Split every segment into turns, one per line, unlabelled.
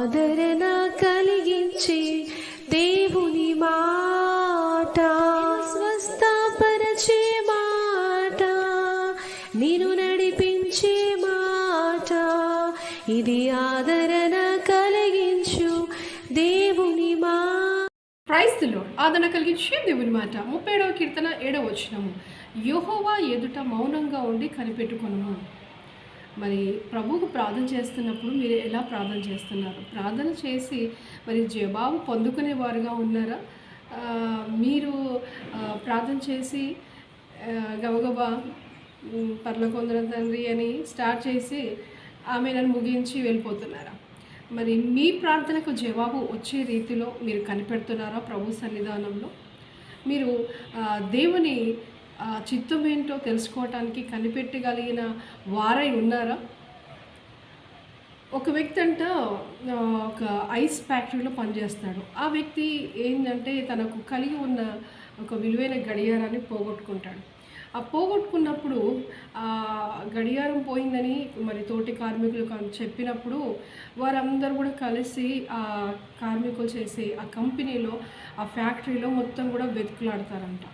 ఆదరణ కలిగించి దేవుని మాట. స్వస్థపరచే మాట. నేను నడిపించే మాట. ఇది ఆదరణ కలిగించు దేవుని మా.
క్రైస్తులు ఆదరణ కలిగించే దేవుని మాట. ముప్పై ఏడవ కీర్తన ఏడవ వచ్చినము యోహోవా ఎదుట మౌనంగా ఉండి కనిపెట్టుకును మరి ప్రభువుకు ప్రార్థన చేస్తున్నప్పుడు మీరు ఎలా ప్రార్థన చేస్తున్నారు? ప్రార్థన చేసి మరి జవాబు పొందుకునే వారుగా ఉన్నారా? మీరు ప్రార్థన చేసి గబగబా పర్లకొందర తండ్రి అని స్టార్ట్ చేసి ఆమె నన్ను ముగించి వెళ్ళిపోతున్నారా? మరి మీ ప్రార్థనకు జవాబు వచ్చే రీతిలో మీరు కనిపెడుతున్నారా? ప్రభు సన్నిధానంలో మీరు దేవుని చిత్తం ఏంటో తెలుసుకోవటానికి కనిపెట్టగలిగిన వారై ఉన్నారా? ఒక వ్యక్తి అంట ఒక ఐస్ ఫ్యాక్టరీలో పనిచేస్తాడు. ఆ వ్యక్తి ఏంటంటే తనకు కలిగి ఉన్న ఒక విలువైన గడియారాన్ని పోగొట్టుకుంటాడు. ఆ పోగొట్టుకున్నప్పుడు గడియారం పోయిందని మరి తోటి కార్మికులు చెప్పినప్పుడు వారందరూ కూడా కలిసి ఆ కార్మికులు చేసే ఆ కంపెనీలో ఆ ఫ్యాక్టరీలో మొత్తం కూడా వెతుకులాడతారంట.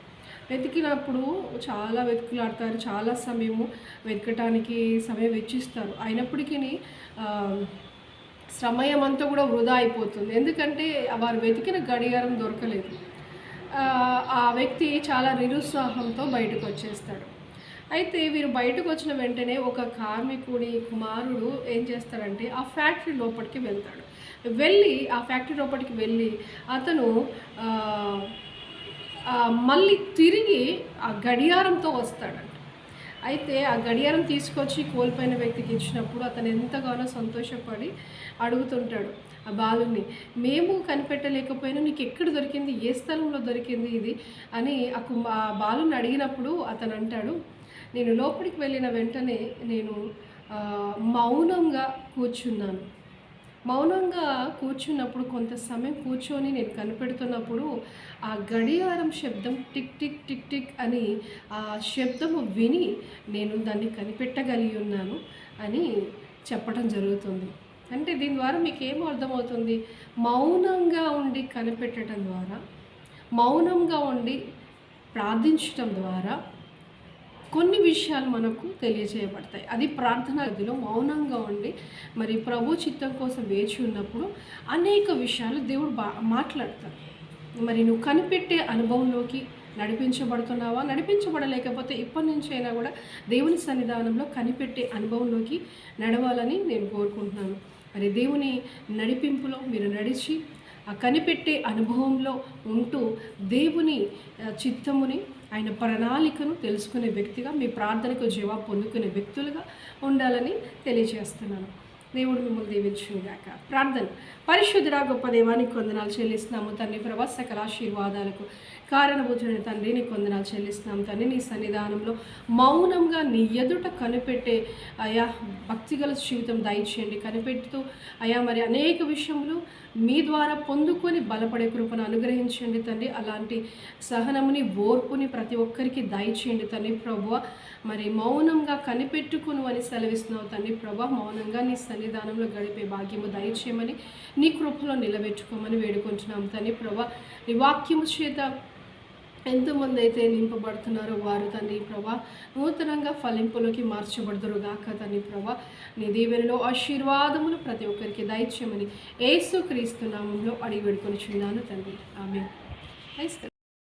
వెతికినప్పుడు చాలా వెతుకులాడతారు చాలా సమయము వెతకటానికి సమయం వెచ్చిస్తారు. అయినప్పటికీ సమయం అంతా కూడా వృధా అయిపోతుంది. ఎందుకంటే వారు వెతికిన గడియారం దొరకలేదు. ఆ, వ్యక్తి చాలా నిరుత్సాహంతో బయటకు వచ్చేస్తాడు అయితే వీరు బయటకు వచ్చిన వెంటనే ఒక కార్మికుడి కుమారుడు ఏం చేస్తాడంటే ఆ ఫ్యాక్టరీ లోపలికి వెళ్తాడు. వెళ్ళి ఆ ఫ్యాక్టరీ లోపలికి వెళ్ళి అతను మళ్ళీ తిరిగి ఆ గడియారంతో వస్తాడంట. అయితే ఆ గడియారం తీసుకొచ్చి కోల్పోయిన వ్యక్తికి ఇచ్చినప్పుడు అతను ఎంతగానో సంతోషపడి అడుగుతుంటాడు ఆ బాలుని మేము కనిపెట్టలేకపోయినా నీకు ఎక్కడ దొరికింది? ఏ స్థలంలో దొరికింది ఇది? అని ఆ కు బాలుని అడిగినప్పుడు అతను అంటాడు నేను లోపలికి వెళ్ళిన వెంటనే నేను మౌనంగా కూర్చున్నాను. మౌనంగా కూర్చున్నప్పుడు కొంత సమయం కూర్చొని నేను కనిపెడుతున్నప్పుడు ఆ గడియారం శబ్దం టిక్ టిక్ టిక్ టిక్ అని ఆ శబ్దము విని నేను దాన్ని కనిపెట్టగలిగి ఉన్నాను అని చెప్పడం జరుగుతుంది. అంటే దీని ద్వారా మీకు ఏం అర్థమవుతుంది? మౌనంగా ఉండి కనిపెట్టడం ద్వారా మౌనంగా ఉండి ప్రార్థించటం ద్వారా కొన్ని విషయాలు మనకు తెలియజేయబడతాయి. అది ప్రార్థన గదిలో మౌనంగా ఉండి మరి ప్రభు చిత్తం కోసం వేచి ఉన్నప్పుడు అనేక విషయాలు దేవుడు బా మాట్లాడతారు మరి నువ్వు కనిపెట్టే అనుభవంలోకి నడిపించబడుతున్నావా? నడిపించబడలేకపోతే ఇప్పటి నుంచి అయినా కూడా దేవుని సన్నిధానంలో కనిపెట్టే అనుభవంలోకి నడవాలని నేను కోరుకుంటున్నాను. మరి దేవుని నడిపింపులో మీరు నడిచి ఆ కనిపెట్టే అనుభవంలో ఉంటూ దేవుని చిత్తముని ఆయన ప్రణాళికను తెలుసుకునే వ్యక్తిగా మీ ప్రార్థనకు జవాబు పొందుకునే వ్యక్తులుగా ఉండాలని తెలియజేస్తున్నాను. దేవుడు మిమ్మల్ని దీవించుగాక ప్రార్థన. పరిశుద్ధుడా గొప్ప దేవానికి కొందనాలు చెల్లిస్తున్నాము. తండ్రి ప్రభా సకల ఆశీర్వాదాలకు కారణభూతుడైన తండ్రి నీ కొందనాలు చెల్లిస్తున్నాము. తండ్రి నీ సన్నిధానంలో మౌనంగా నీ ఎదుట కనిపెట్టే అయా భక్తిగల జీవితం దయచేయండి. కనిపెడుతూ అయా మరి అనేక విషయములు మీ ద్వారా పొందుకొని బలపడే కృపను అనుగ్రహించండి తండ్రి. అలాంటి సహనముని ఓర్పుని ప్రతి ఒక్కరికి దయచేయండి తండ్రి ప్రభువ. మరి మౌనంగా కనిపెట్టుకును అని సెలవిస్తున్నావు తండ్రి ప్రభా మౌనంగా నీ సన్ని సన్నిధానంలో గడిపే భాగ్యము దయచేయమని నీ కృపలో నిలబెట్టుకోమని వేడుకుంటున్నాం తండ్రి ప్రభా. నీ వాక్యము చేత ఎంతమంది అయితే నింపబడుతున్నారో వారు తండ్రి ప్రభా నూతనంగా ఫలింపులోకి మార్చబడతారు గాక తండ్రి ప్రభా. నీ దీవెనలో ఆశీర్వాదములు ప్రతి ఒక్కరికి దయచేయమని ఏసు క్రీస్తు నామంలో అడిగి పెడుకొని చిన్నాను తండ్రి ఆమె